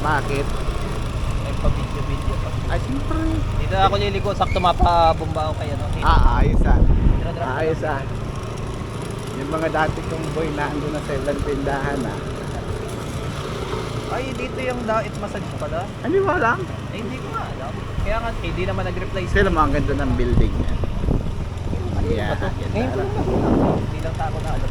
Bakit? May pa-video-video pa. Ay, siyempre. Dito ako liliko, sakto mapabomba ako kayo. No? Ah, ayos ah. Ayos ah. Yung mga dati kong boy na ando na sa ibang tindahan ah. Ay, dito yung dait massage pala. Ano ba lang? Eh, hindi ko nga alam. Kaya nga, eh, di naman nag-reply Sila mo ang ganda ng building niya. Yeah, Ngayon ko lang. Hindi lang sa ako na alam.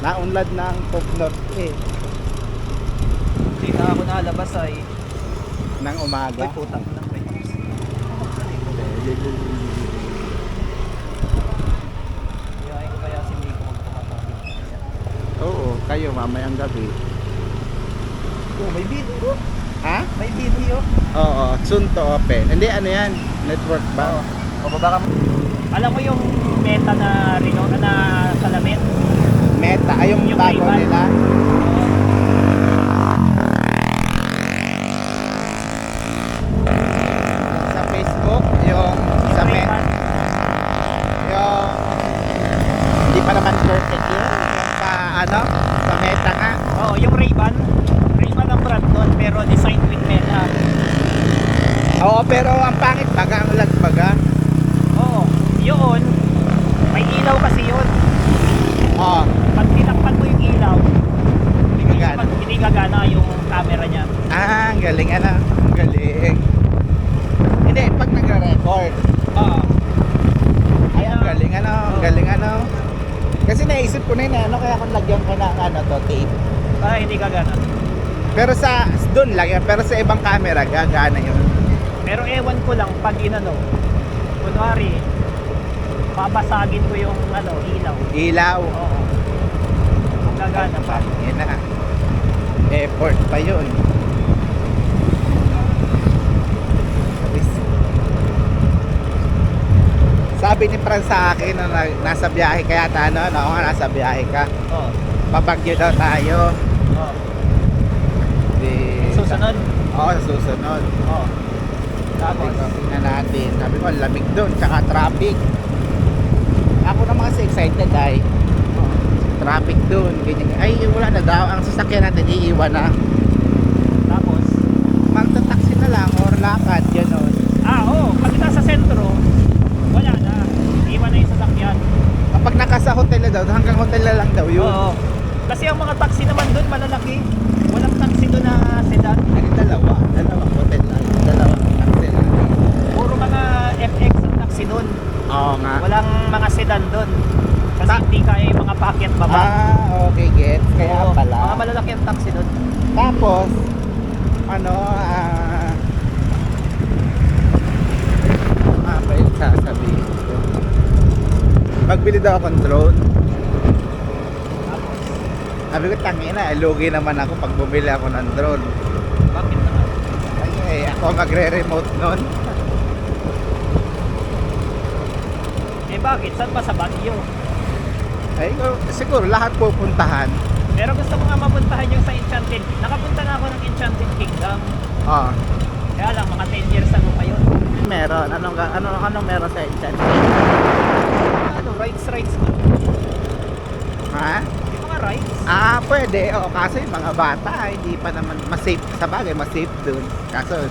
Naunlad ng Pop North eh. Na ako nalabas ay, Ng umaga. ay putang na. Kaya ko kaya si. Oo, kayo mamayang gabi. Oh, may video. Ha? May video. Oo, soon to open. Hindi, ano yan? Network ba? O baba ka Alam mo yung meta na Reno na salamin? Meta, ay yung, Yung bago nila. Sa Yung sa ano, sa Meta nga. Oo, yung Ray-Ban. Ray-Ban ang brand nun, pero design with Meta. Oo, pero ang pangit baga ang lag baga. Oo, yun. May ilaw kasi yun. Oo. Pag tinakpan mo yung ilaw, hindi, Gagana. hindi gagana yung camera niya. Ah, ang galing ano. Ang galing. Hindi, pag nagre-record. Oo. Ay, ang galing ano, ang galing ano. Kasi naisip ko na yun, ano, kaya kung lagyan ko ng ano to, tape. Ah, hindi gagana. Pero sa, doon lang yan, pero sa ibang camera, gagana yun. Pero ewan ko lang pag inano, kunwari, babasagin ko yung ano, ilaw. Ilaw. Oo. Kung gagana pa. Yan na. Effort pa yun. Sabi ni Fran sa akin na na- nasa biyahe kaya ano, no, nga nasa biyahe ka. Oo. Babagyo daw tayo. Oo. Di, Susunod? Oo, sa susunod. Oo. Tapos? tingnan natin. Sabi ko, lamig doon, tsaka traffic. Ako naman kasi excited ay traffic doon. Ganyan. Ay, wala na daw. Ang sasakyan natin, iiwan na. Tapos? Magta-taxi na lang or lakad, gano'n. Ah, oo. Pag nasa sentro, wala na. Iwan na yung sasakyan. Kapag nakasa hotel na daw, hanggang hotel na lang daw yun. Oo. Kasi ang mga taxi naman doon malalaki. Walang taxi doon na sedan. Ay, dalawa. Dalawang hotel lang. Dalawang taxi lang. Puro mga FX ang taxi doon. Oo nga. Walang mga sedan doon. Kasi Ta- hindi kaya yung mga packet baba. Ah, okay, gets. Kaya Oo, pala. Mga malalaki ang taxi doon. Tapos, ano, ah... ah, pa yung sasabihin. Magbili daw akong drone. Sabi ko, tangina, lugi naman ako pag bumili ako ng drone. bakit naman? Ay, eh, ako magre-remote nun. Eh bakit? Saan ba sa Baguio? Ay, ko- siguro lahat pupuntahan. Pero gusto ko nga mapuntahan yung sa Enchanted. Nakapunta na ako ng Enchanted Kingdom. Oh, Kaya lang, mga 10 years ago pa yun. meron. Anong, ano, anong meron sa enchant? Ano, rides, rides ko. Ha? Yung mga rides. Ah, pwede. O, kaso yung mga bata, hindi pa naman, mas-safe. Sa bagay, mas-safe dun. Kaso,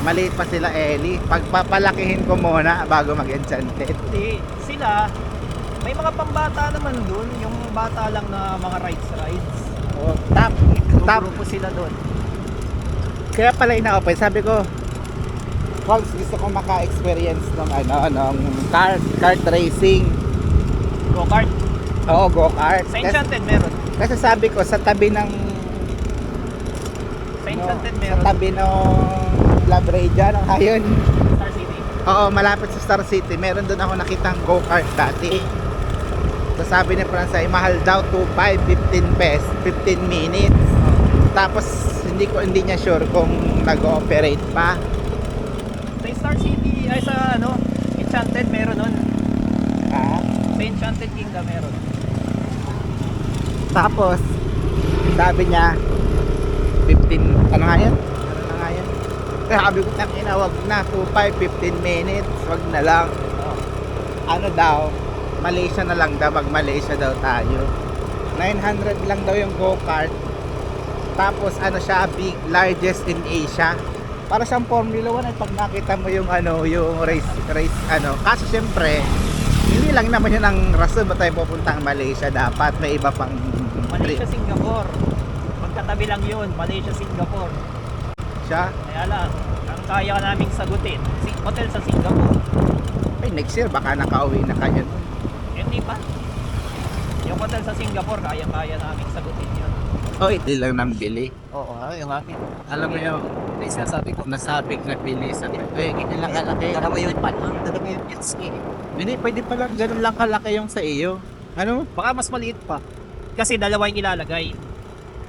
maliit pa sila, Ellie. Pagpapalakihin ko muna bago mag-enchanted. Hindi, sila, may mga pambata naman dun. Yung bata lang na mga rides, rides. O, tap, tap. Grupo sila dun. Kaya pala ina-open. Sabi ko, Pogs, gusto ko maka-experience ng ano, ng kart, kart racing. Go-kart. Oo, go-kart. Sa Enchanted meron. kasi sabi ko, sa tabi ng Sa Enchanted no, sa meron. tabi ng Lab Ray dyan, ang hayon. Star City. Oo, malapit sa Star City. Meron doon ako nakitang go-kart dati. So sabi ni Fransay, mahal daw 2.5, 15 pesos, 15 minutes. Tapos hindi ko hindi niya sure kung nag-ooperate pa. Sa Star City, ay sa ano, Enchanted meron nun. Sa Enchanted Kingdom meron. tapos sabi niya 15 ano nga yun? Ano nga yun? Sabi ko tangina, wag na 2.5, 15 minutes, wag na lang. Oo. Ano daw? Malaysia na lang daw, mag Malaysia daw tayo. 900 lang daw yung go-kart. Tapos ano siya, big, largest in Asia. Para siyang Formula 1 ay pag nakita mo yung ano, yung race, race ano. Kaso syempre, hindi lang naman yun ang rason ba tayo pupuntang Malaysia. Dapat may iba pang Malaysia, Singapore. Magkatabi lang yun, Malaysia, Singapore. siya. Kaya lang, ang kaya naming sagutin, si hotel sa Singapore. Ay, next year baka nakauwi na kayo. nun. Hindi pa. Yung hotel sa Singapore, kaya-kaya naming sagutin yun. Oh, hindi lang nang bili. Oo, ah, yung akin. Alam mo yung Sasabi ko, nasabi na bili sa Eh, ganyan lang kalaki. Dalawa yun pa, no? Dalawa yun jet ski. Hindi, pwede pala ganun lang kalaki yung sa iyo. Ano? Baka mas maliit pa. Kasi dalawa yung ilalagay.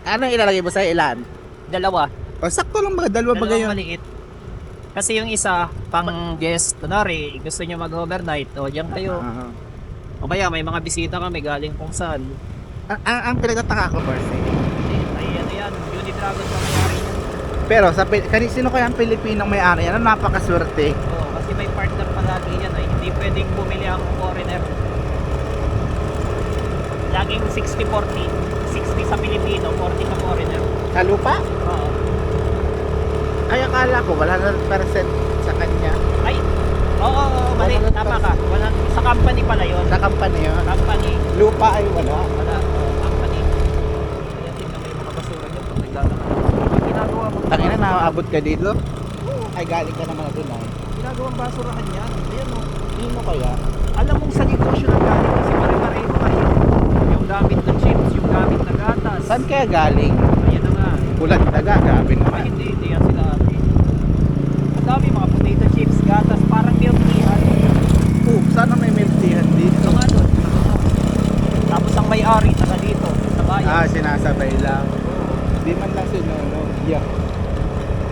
Ano ilalagay mo sa ilan? Dalawa. O, sakto lang ba? Dalawa ba yun? maliit. Kasi yung isa, pang guest, kunwari, gusto nyo mag-overnight, o diyan kayo. Ah. O kaya may mga bisita kami galing kung saan. ang, ang, ang pinagtataka ko, Percy. Eh, ay ano yan, Unidragon pa mayari. Pero sa kani sino kaya ang Pilipinong may-ari yan? Ano napakaswerte. Oo, kasi may partner palagi yan ay hindi pwedeng bumili ang foreigner. Laging 60-40. 60 sa Pilipino, 40 sa foreigner. Sa lupa? Oo. Ay, akala ko wala na percent sa kanya. Ay, oo, oo, oo, mali, tama ka. Wala, sa company pala yun. Sa company yun. Company. Lupa ay wala. Wala, oo, company. Kaya tingnan mo yung mga basura dyan pag naglalakad. Ang ginagawa mo. Tangina, naaabot ka dito? Ay, galing ka naman na doon ay. Ginagawang basurahan yan. Ayan o. Sino kaya? Alam mong sa negosyo ng galing kasi pare-pareho kayo. Yung gamit na chips, yung gamit na gatas. Saan kaya galing? Ayan na nga. Pulan daga, grabe Ay, naman. hindi, hindi yan sila ate. Ang dami mga potato chips, gatas, parang milk tea. Oh, sana may milk tea dito. Ito nga doon. Tapos ang may-ari, taga dito, sa bayan. Ah, sinasabay lang. Di man lang sinunod. Yeah.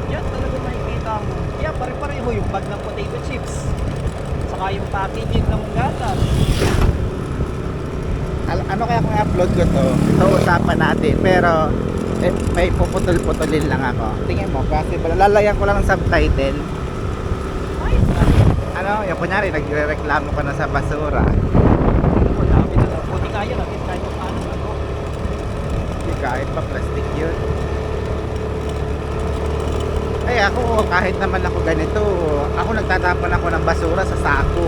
Yan talaga makikita mo. Yeah, pare-pareho yung bag ng potato chips. Saka yung packaging ng gatas. Al- ano kaya kung i-upload ko to? Ito usapan natin. Pero, eh, may puputol-putulin lang ako. Tingin mo, kasi lalayan ko lang ng subtitle. Ano, yung kunyari, nagre-reklamo ka na sa basura. Ako, dami na lang. Buti kaya kahit paano ano. Hindi kahit pa plastic yun. Ay ako, kahit naman ako ganito, ako nagtatapon ako ng basura sa sako.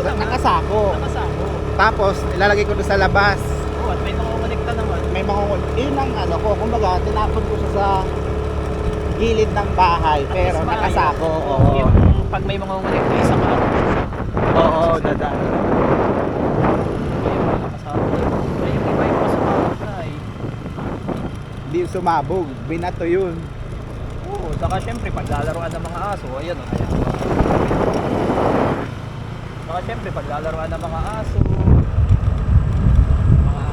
Sa, nakasako. Nakasako. Tapos, ilalagay ko doon sa labas. Oo, at may mga kumonekta naman. May mga, yun ang ano ko, kumbaga, tinapon ko siya sa gilid ng bahay, At pero least nakasako. Oo, Yung pag may mga kumonekta, isa ka lang. oo, dada. Pasumabot na eh. Hindi sumabog, binato yun. Saka syempre paglalaroan ng mga aso, ayan o, kaya. Saka syempre paglalaroan ng mga aso, mga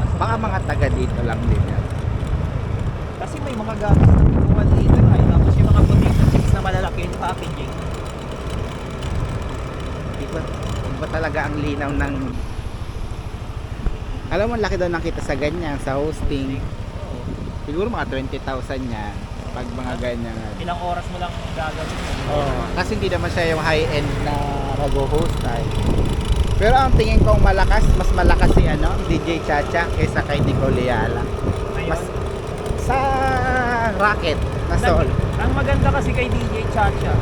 aso. Baka mga taga dito lang din yan. Kasi may mga gatas na pinuwan dito ay tapos yung mga potato chips na malalaki yung packaging. Iba, iba talaga ang linaw ng... Alam mo, laki daw nakita sa ganyan, sa hosting. Siguro mga 20,000 yan. Pag mga ganyan. Ilang oras mo lang gagawin. Oo. Kasi hindi naman siya yung high-end na mag-host ay. Pero ang tingin kong malakas, mas malakas si ano, DJ Chacha kaysa kay Nicole Yala. Ngayon, Mas sa racket na nag, ang maganda kasi kay DJ Chacha,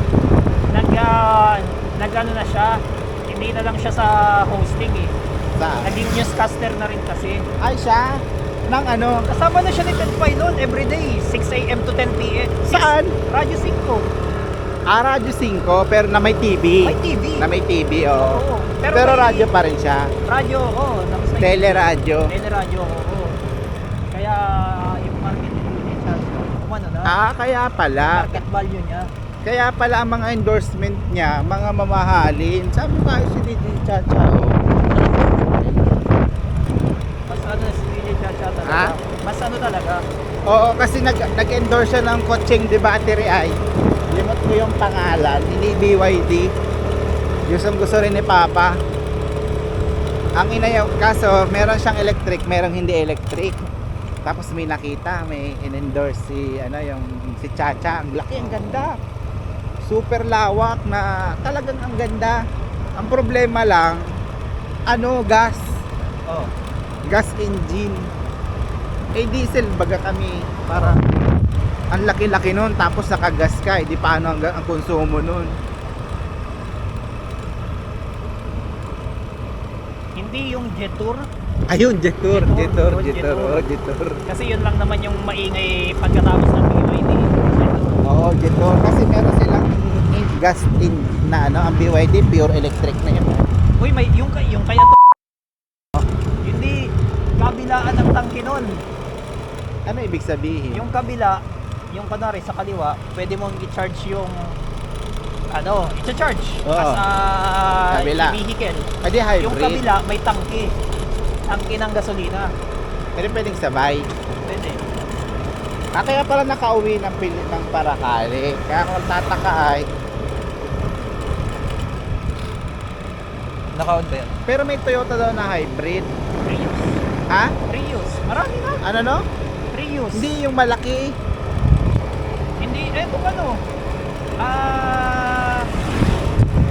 nag, ah, nag ano na siya, hindi na lang siya sa hosting eh. Sa, Naging newscaster na rin kasi. ay siya, ng ano, Kasama na siya ni Ted Pai noon everyday, 6 a.m. to 10 p.m. saan? Radyo 5. Ah, Radyo 5, pero na may TV. May TV. Na may TV, oo. Oo. Pero, may- radyo pa rin siya. Radyo, oo. Tapos may Teleradyo. Teleradyo, oo. Kaya yung market ni Chacha, umano na. Ah, kaya pala. Market value niya. Kaya pala ang mga endorsement niya, mga mamahalin. Sabi ko ay si DJ Chacha. Oh. Mas si DJ Chacha talaga. Ha? Mas ano talaga. Oo, kasi nag, nag-endorse siya ng coaching de battery ay. Limot ko yung pangalan, hindi BYD. Gustong gusto rin ni Papa. Ang inayaw, kaso meron siyang electric, merong hindi electric. Tapos may nakita, may in-endorse si, ano, yung, si Chacha. Ang laki, ang ganda. Super lawak na talagang ang ganda. Ang problema lang, ano, gas. Oh. gas engine. Eh diesel baga kami para Ang laki-laki nun, tapos nakagas ka, eh, di paano ang, ang konsumo nun? Hindi yung Jetour. Ayun, Jetur, Jetur, Jetur, Jetur, Jetur. oh, Jetur. Kasi yun lang naman yung maingay pagkatapos ng BYD. Oo, Jetur. Kasi meron silang gas in na ano, ang BYD, pure electric na yun. Uy, may, yung, yung kaya to. Hindi, kabilaan ng tangke nun. Ano ibig sabihin? Yung kabila, yung kunwari sa kaliwa, pwede mong i-charge yung ano, i-charge Oo. as a Kabila. vehicle. Pwede hybrid. Yung kabila may tangke. Tangke ng gasolina. Pwede pwedeng sabay. Pwede. Ah, kaya pala nakauwi ng pilit ng parakali. Kaya kung tataka ay, Naka-on ba yan? pero may Toyota daw na hybrid. Prius. Ha? Prius. Marami na. Ano no? Prius. Hindi yung malaki. Hindi, eh kung ano. Ah...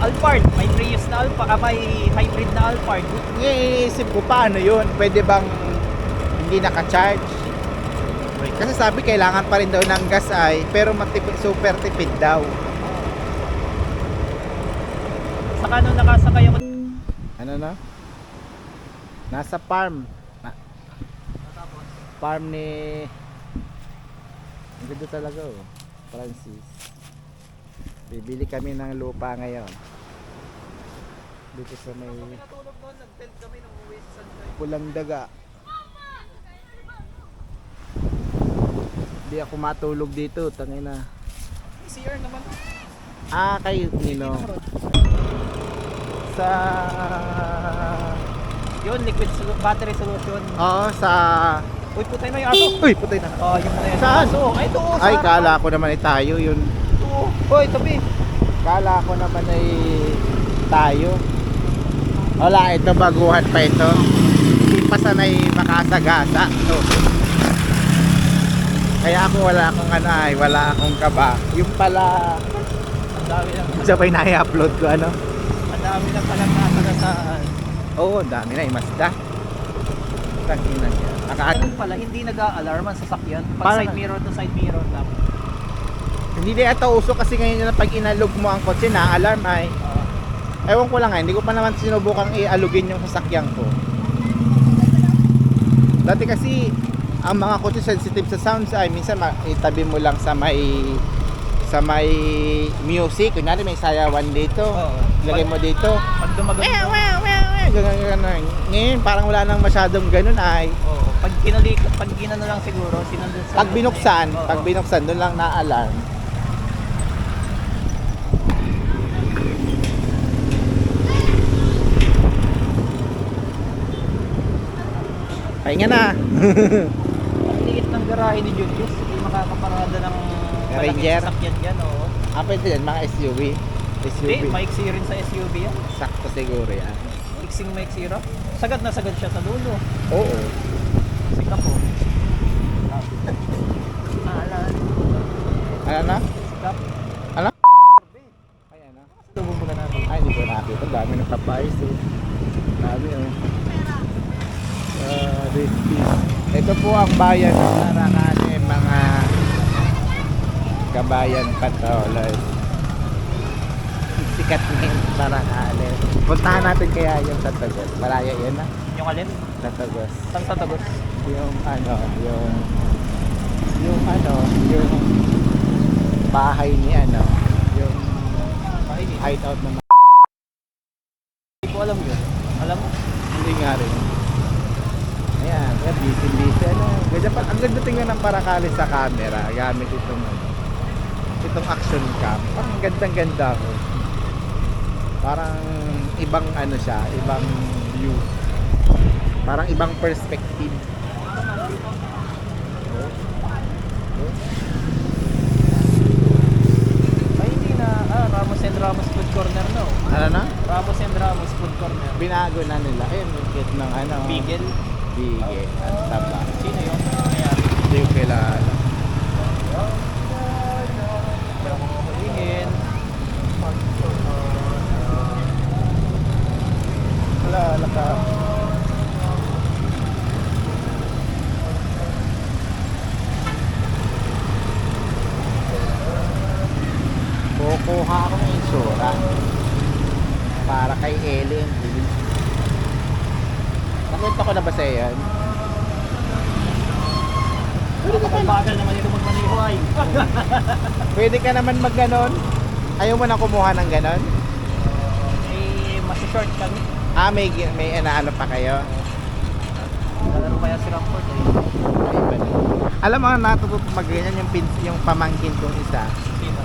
Alphard. May Prius na Alphard. Ah, may hybrid na Alphard. Iniisip ko paano yun. Pwede bang hindi naka-charge? Kasi sabi kailangan pa rin daw ng gas ay pero matipid, super tipid daw. Saka nung nakasakay ako Ano na? Nasa farm. Na, farm ni Ang ganda talaga oh. Francis. Bibili kami ng lupa ngayon. Dito sa may pulang daga. Hindi ako matulog dito, tangina. CR naman. Ah, kay Nino. Sa Yun, liquid battery solution. Oo, sa Uy, putay na yung aso. Uy, putay na. Oh, yung na yung Saan? aso. Ay, ito. oh, Ay, sa- kala ko naman ay tayo yun. Ito. oh. Hoy, tabi. Kala ko naman ay tayo. Wala, ito baguhan pa ito. Hindi pa sanay makasagasa. So, kaya ako wala akong ano ay, wala akong kaba. Yung pala, Ang dami lang. sabay na i-upload ko ano. Ang dami lang palang natagasaan. Oo, ang dami na, imasda. Tangina niya. Naka Ganun pala, hindi nag-a-alarm ang sasakyan. Pag Parang- side mirror to side mirror lang. Hindi din ito uso kasi ngayon na pag inalog mo ang kotse na alarm ay Ah, ewan ko lang nga, hindi ko pa naman sinubukang i-alugin yung sasakyan ko. Dati kasi ang mga kotse sensitive sa sounds ay minsan ma- itabi mo lang sa may sa may music, kunyari may sayawan dito. Oo. Lagay mo dito. pag dumagan Wow, ganun. Ngayon, parang wala nang masyadong ganun ay. Oo. Pag kinalik, pag ginano lang siguro, sinundot sa... Pag binuksan, Oo. pag binuksan, doon lang na-alarm. Pahinga na. Ang liit ng garahe ni Julius, hindi makakaparada ng malaking Ranger? sasakyan dyan, oo. Ah, pwede yan, mga SUV. SUV. Hindi, maiksi rin sa SUV yan. Sakto siguro yan. Mixing maiksi rin. Sagad na sagad siya sa dulo. Oo. Sika po. Alan. Ano na? Sikap. Ano? Ay, ano? Lubong ba natin? Ay, hindi ko nakita. Dami ng papayos eh. Dami oh. Uh, this is- Ito po ang bayan ng Naracane, mga kabayan patolas. Sikat ngayon Naracane. Puntahan natin kaya yung Tatagos. Malaya yan na. Yung alin? Tatagos. Saan sa tagos? Yung ano, yung yung ano, yung bahay ni ano, yung Ay, hindi. hideout ng Hindi ko alam yun. Alam mo? Hindi nga rin. Ayan, kaya busy busy. Ano, ganyan pa, ang ganda tingnan ng parakali sa camera gamit itong ano, itong action cam. Parang gandang ganda ko. Parang ibang ano siya, ibang view. Parang ibang perspective. Oh. Oh. Ay, hindi na. Ah, Ramos and Ramos Food Corner no. Ano na? Ramos and Ramos Food Corner. Binago na nila. Ayun, kit ng ano. Bigel. Bigel. Ang taba. Sino yun? Ayan. Hindi yung kilala. Wala, wala ka. kukuha ako ng insurance para kay Ellen Nakwento ko na ba sa'yo yan? Kapag bagal naman ito magmaniho ay. Pwede ka naman mag ganon? Ayaw mo na kumuha ng ganon? eh, masishort kami. Ah, may, may ano pa kayo? Lalaro kaya si Ramport eh. Ay, iba na. Alam mo, natututo mag ganyan yung, pin, yung pamangkin kong isa. Sino?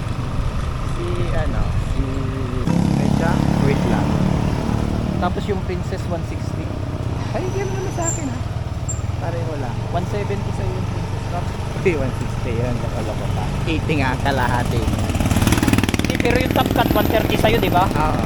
Si, ano, si... Siya? Wait lang. Tapos yung Princess 160. Ay, gano'n naman sa akin, ha? Pareho lang. 170 sa yung Princess Cup. Uy, 160 yun. Nakaloko pa. 80 nga kalahati niya. Pero yung Top Cut 130 sa'yo, di ba? Oo.